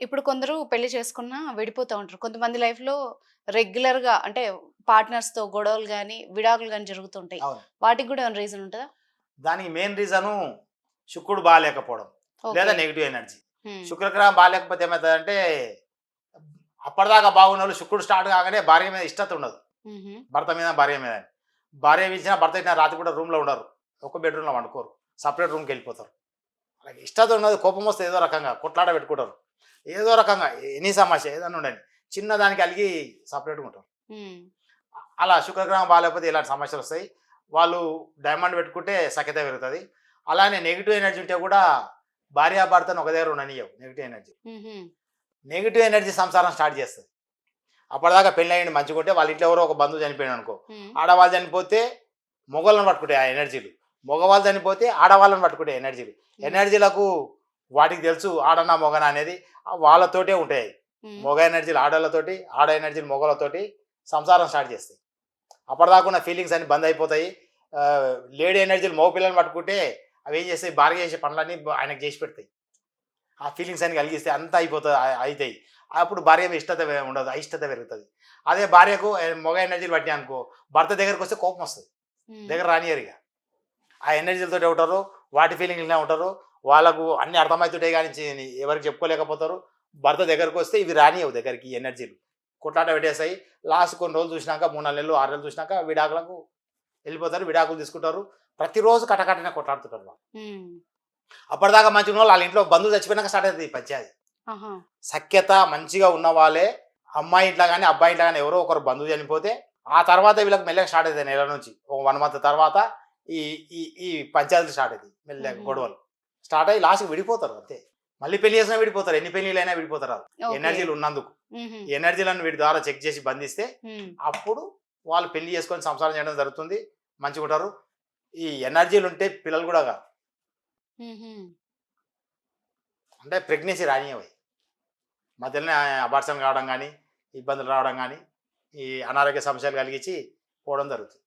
ఇప్పుడు కొందరు పెళ్ళి చేసుకున్న విడిపోతూ ఉంటారు. కొంతమంది లైఫ్లో రెగ్యులర్గా అంటే పార్ట్నర్స్తో గొడవలు కానీ విడాకులు కానీ జరుగుతుంటాయి అవును. వాటికి కూడా ఏమైనా రీజన్ ఉంటుందా? దానికి మెయిన్ రీజను శుక్రుడు బాగాలేకపోవడం Okay. లేదా నెగిటివ్ ఎనర్జీ. శుక్రగ్రహం బాగాలేకపోతే ఏమవుతుందంటే అప్పటిదాకా బాగున్న వాళ్ళు శుక్రుడు స్టార్ట్ కాగానే భార్య మీద ఇష్టత ఉండదు. మ్మ్. భర్త మీద భార్య మీద. భార్య పిలిచినా భర్త ఇచ్చిన రాత్రి కూడా రూమ్లో ఉండరు. ఒక బెడ్రూమ్లో వండుకోరు. సపరేట్ రూమ్కి వెళ్ళిపోతారు. అలాగే ఇష్టత ఉన్నది కోపం వస్తే ఏదో రకంగా కొట్లాట పెట్టుకుంటారు. ఏదో రకంగా ఎనీ సమస్య ఏదైనా ఉండండి. చిన్న దానికి అలిగి సపరేట్గా ఉంటారు. అలా శుక్రగ్రహం బాగాలేకపోతే ఇలాంటి సమస్యలు వస్తాయి. వాళ్ళు డైమండ్ పెట్టుకుంటే సఖ్యత పెరుగుతుంది. అలానే నెగిటివ్ ఎనర్జీ ఉంటే కూడా భార్యాభర్తను ఒక దగ్గర ఉండనియవు నెగిటివ్ ఎనర్జీ. నెగిటివ్ ఎనర్జీ సంసారం స్టార్ట్ చేస్తుంది. అప్పటిదాకా పెళ్ళి అయ్యింది మంచిగా ఉంటే వాళ్ళ ఇంట్లో ఎవరో ఒక బంధువు చనిపోయాడు అనుకో. ఆడవాళ్ళు చనిపోతే మొగలను పట్టుకుంటాయి ఆ ఎనర్జీలు మగవాళ్ళు చనిపోతే ఆడవాళ్ళని పట్టుకుంటాయి ఎనర్జీలు ఎనర్జీలకు వాటికి తెలుసు ఆడనా మొగన అనేది. వాళ్ళతోటే ఉంటాయి. మొగ ఎనర్జీలు ఆడవాళ్ళతోటి ఆడ ఎనర్జీలు మొగలతోటి సంసారం స్టార్ట్ చేస్తాయి. అప్పటిదాకా ఉన్న ఫీలింగ్స్ అన్ని బంద్ అయిపోతాయి. లేడీ ఎనర్జీలు మగ పిల్లల్ని పట్టుకుంటే అవి ఏం చేస్తాయి? భార్య చేసే పనులన్నీ ఆయనకు చేసి పెడతాయి. ఆ ఫీలింగ్స్ అన్ని కలిగిస్తే అంతా అయిపోతుంది అవుతాయి అప్పుడు భార్య ఇష్టత ఉండదు అయిష్టత పెరుగుతుంది. అదే భార్యకు మగ ఎనర్జీలు పట్టినా అనుకో భర్త దగ్గరకు వస్తే కోపం వస్తుంది. దగ్గర రానియరు ఇక. ఆ ఎనర్జీలతో ఉంటారు వాటి ఫీలింగ్లనే ఉంటారు. వాళ్ళకు అన్ని అర్థమవుతుంటాయి కానీ ఎవరికి చెప్పుకోలేకపోతారు. భర్త దగ్గరకు వస్తే ఇవి రానియవు దగ్గరికి ఎనర్జీలు. కొట్లాట పెట్టేస్తాయి. లాస్ట్ కొన్ని రోజులు చూసినాక మూడు నాలుగు నెలలు ఆరు నెలలు చూసినాక విడాకులకు వెళ్ళిపోతారు విడాకులు తీసుకుంటారు. ప్రతిరోజు కటకటనే కొట్లాడుతుంటారు వాళ్ళు. అప్పటిదాకా మంచిగా ఉన్న వాళ్ళు వాళ్ళ ఇంట్లో బంధువు చచ్చిపోయినాక స్టార్ట్ అవుతుంది ఈ పంచాయతీ. సఖ్యత మంచిగా ఉన్న వాళ్ళే అమ్మాయి ఇంట్లో కానీ అబ్బాయి ఇంట్లో కానీ ఎవరో ఒకరు బంధువు చనిపోతే ఆ తర్వాత వీళ్ళకి మెల్లగా స్టార్ట్ అవుతాయి నెల నుంచి. ఒక వన్ మంత్ తర్వాత ఈ ఈ ఈ పంచాయతీలు స్టార్ట్ అవుతాయి మెల్లగా. గొడవలు. స్టార్ట్ అయ్యి లాస్ట్కి విడిపోతారు అంతే మళ్ళీ పెళ్ళి చేసినా విడిపోతారు ఎన్ని పెళ్ళిలైనా విడిపోతారు. ఎనర్జీలు ఉన్నందుకు. ఈ ఎనర్జీలను వీటి ద్వారా చెక్ చేసి బంధిస్తే. అప్పుడు వాళ్ళు పెళ్ళి చేసుకొని సంసారం చేయడం జరుగుతుంది మంచిగా ఉంటారు ఈ ఎనర్జీలు ఉంటే పిల్లలు కూడా కాదు. అంటే ప్రెగ్నెన్సీ రానియవి మధ్యలోనే అబార్షన్ కావడం కానీ ఇబ్బందులు రావడం కానీ ఈ అనారోగ్య సమస్యలు కలిగించి పోవడం జరుగుతుంది